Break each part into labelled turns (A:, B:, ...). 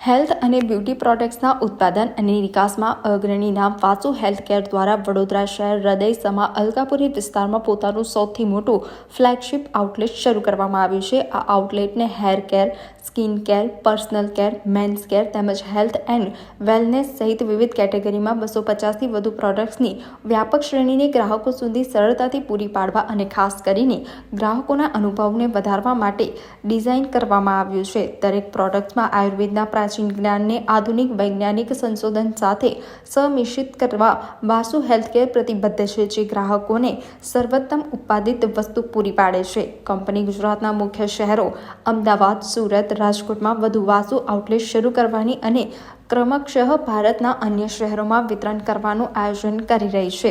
A: Health અને beauty પ્રોડક્ટ્સના ઉત્પાદન અને નિકાસમાં અગ્રણી નામ વાસુ હેલ્થકેર દ્વારા વડોદરા શહેર હૃદય સમા અલકાપુરી વિસ્તારમાં પોતાનું સૌથી મોટું ફ્લેગશિપ આઉટલેટ શરૂ કરવામાં આવ્યું છે. આ આઉટલેટને hair care, skin care, personal care, men's care તેમજ હેલ્થ એન્ડ વેલનેસ સહિત વિવિધ કેટેગરીમાં બસો પચાસથી વધુ પ્રોડક્ટ્સની વ્યાપક શ્રેણીને ગ્રાહકો સુધી સરળતાથી પૂરી પાડવા અને ખાસ કરીને ગ્રાહકોના અનુભવને વધારવા માટે ડિઝાઇન કરવામાં આવ્યું છે. દરેક પ્રોડક્ટ્સમાં આયુર્વેદના પ્રાચીન જ્ઞાનને આધુનિક વૈજ્ઞાનિક સંશોધન સાથે સમિશ્રિત કરવા વાસુ હેલ્થકેર પ્રતિબદ્ધ છે, જે ગ્રાહકોને સર્વોત્તમ ઉત્પાદિત વસ્તુ પૂરી પાડે છે. કંપની ગુજરાતના મુખ્ય શહેરો અમદાવાદ, સુરત, રાજકોટમાં વધુ વાસુ આઉટલેટ શરૂ કરવાની અને ક્રમશઃ ભારતના અન્ય શહેરોમાં વિતરણ કરવાનું આયોજન કરી રહી છે.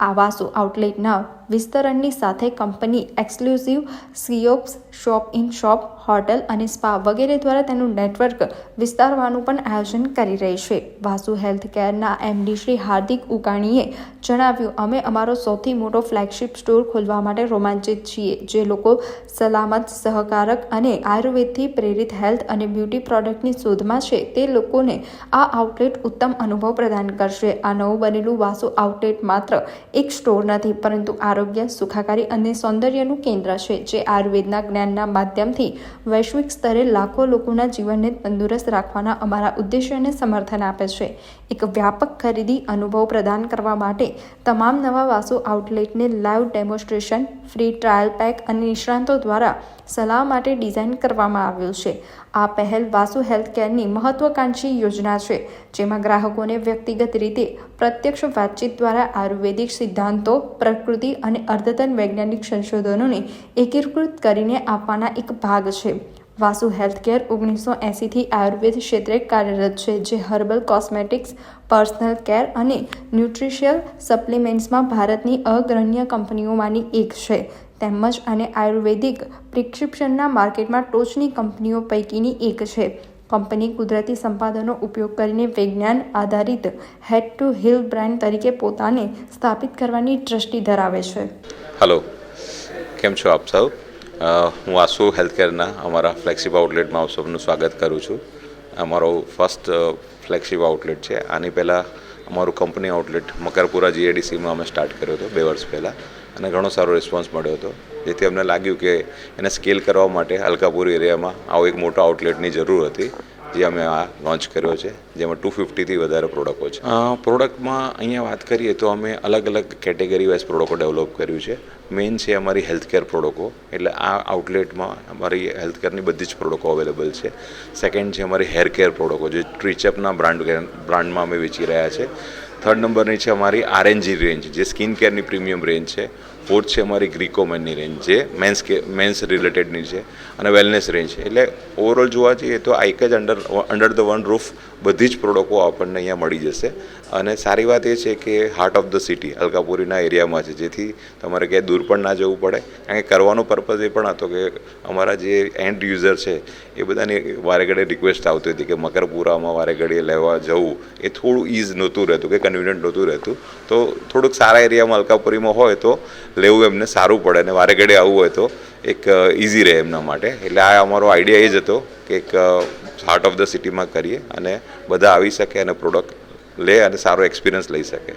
A: આ વાસુ આઉટલેટના વિસ્તરણની સાથે કંપની એક્સક્લુઝિવ સિયોપ્સ શોપ ઇન શોપ, હોટલ અને સ્પા વગેરે દ્વારા તેનું નેટવર્ક વિસ્તારવાનું પણ આયોજન કરી રહી છે. વાસુ હેલ્થ કેરના એમડી શ્રી હાર્દિક ઉકાણીએ જણાવ્યું, અમે અમારો સૌથી મોટો ફ્લેગશિપ સ્ટોર ખોલવા માટે રોમાંચિત છીએ, જે લોકો સલામત, સહકારક અને આયુર્વેદથી પ્રેરિત હેલ્થ અને બ્યુટી પ્રોડક્ટની શોધમાં છે. તે લોકોને આ આઉટલેટ ઉત્તમ અનુભવ પ્રદાન કરશે. આ નવું બનેલું વાસુ આઉટલેટ માત્ર એક સ્ટોર નથી, પરંતુ આરોગ્ય, સુખાકારી અને સૌંદર્યનું કેન્દ્ર છે, જે આયુર્વેદના જ્ઞાનના માધ્યમથી વૈશ્વિક સ્તરે લાખો લોકોના જીવનને તંદુરસ્ત રાખવાના અમારા ઉદ્દેશ્યને સમર્થન આપે છે. એક વ્યાપક ખરીદી અનુભવ પ્રદાન કરવા માટે તમામ નવા Vasu આઉટલેટને live demonstration, free trial pack અને નિષ્ણાંતો દ્વારા સલાહ માટે ડિઝાઇન કરવામાં આવ્યું છે. આ પહેલ વાસુ હેલ્થકેરની મહત્વકાંક્ષી યોજના છે, જેમાં ગ્રાહકોને વ્યક્તિગત રીતે પ્રત્યક્ષ વાતચીત દ્વારા આયુર્વેદિક સિદ્ધાંતો, પ્રકૃતિ અને અર્ધતન વૈજ્ઞાનિક સંશોધનોને એકીકૃત કરીને આપવાના એક ભાગ છે. વાસુ હેલ્થકેર ઓગણીસો એંસીથી આયુર્વેદ ક્ષેત્રે કાર્યરત છે, જે હર્બલ કોસ્મેટિક્સ, પર્સનલ કેર અને ન્યુટ્રિશિયલ સપ્લિમેન્ટ્સમાં ભારતની અગ્રણ્ય કંપનીઓમાંની એક છે. તેમજ અને આયુર્વેદિક પ્રિસ્ક્રિપ્શનના માર્કેટમાં ટોચની કંપનીઓ પૈકીની એક છે. કંપની કુદરતી સંપાદનો ઉપયોગ કરીને વિજ્ઞાન આધારિત હેડ ટુ હિલ બ્રાન્ડ તરીકે પોતાને સ્થાપિત કરવાની દ્રષ્ટિ ધરાવે છે.
B: હલો કેમ છો આપ સૌ? હું આસુ હેલ્થકેરના અમારા ફ્લેક્સિબ આઉટલેટમાં આપ સૌનું સ્વાગત કરું છું. અમારો ફર્સ્ટ ફ્લેગશિપ આઉટલેટ છે. આની પહેલાં અમારું કંપની આઉટલેટ મકરપુરા જીએડીસીમાં અમે સ્ટાર્ટ કર્યો હતો, બે વર્ષ પહેલાં. અને ઘણો સારો રિસ્પોન્સ મળ્યો હતો. જેથી અમને લાગ્યું કે એને સ્કેલ કરવા માટે અલકાપુર એરિયામાં આવો એક મોટો આઉટલેટની જરૂર હતી, જે અમે આ લોન્ચ કર્યો છે, જેમાં ટુ ફિફ્ટીથી વધારે પ્રોડક્ટો છે. પ્રોડક્ટમાં અહીંયા વાત કરીએ તો અમે અલગ અલગ કેટેગરી વાઇઝ પ્રોડક્ટો ડેવલપ કર્યું છે. મેઇન છે અમારી હેલ્થકેર પ્રોડક્ટો એટલે આ આઉટલેટમાં અમારી હેલ્થકેરની બધી જ પ્રોડક્ટો અવેલેબલ છે. સેકન્ડ છે અમારી હેર કેર પ્રોડક્ટો જે ટ્રીચઅપના બ્રાન્ડ બ્રાન્ડમાં અમે વેચી રહ્યા છે. થર્ડ નંબરની છે અમારી આરએનજી રેન્જ જે સ્કિન કેરની પ્રીમિયમ રેન્જ છે. ફોર્થ છે અમારી ગ્રીકોમેનની રેન્જ જે મેન્સ કે મેન્સ રિલેટેડની છે અને વેલનેસ રેન્જ છે. એટલે ઓવરઓલ જોવા જઈએ તો આ એક જ under under the one roof બધી જ પ્રોડક્ટો આપણને અહીંયા મળી જશે. અને સારી વાત એ છે કે હાર્ટ ઓફ ધ સિટી અલકાપુરીના એરિયામાં છે, જેથી તમારે ક્યાંય દૂર પણ ના જવું પડે. કારણ કે કરવાનો પર્પઝ એ પણ હતો કે અમારા જે એન્ડ યુઝર છે, એ બધાની વારે ઘડીએ રિક્વેસ્ટ આવતી હતી કે મકરપુરામાં વારે ઘડીએ લેવા જવું. એ થોડું ઇઝ નહોતું રહેતું કે કન્વિનિયન્ટ નહોતું રહેતું. તો થોડુંક સારા એરિયામાં અલકાપુરીમાં હોય તો લેવું એમને સારું પડે અને વારે ઘડે આવવું હોય તો એક ઇઝી રહે એમના માટે. એટલે આ અમારો આઈડિયા એ જ હતો કે એક હાર્ટ ઓફ ધ સિટીમાં કરીએ અને બધા આવી શકે અને પ્રોડક્ટ લે અને સારો એક્સપિરિયન્સ લઈ શકે.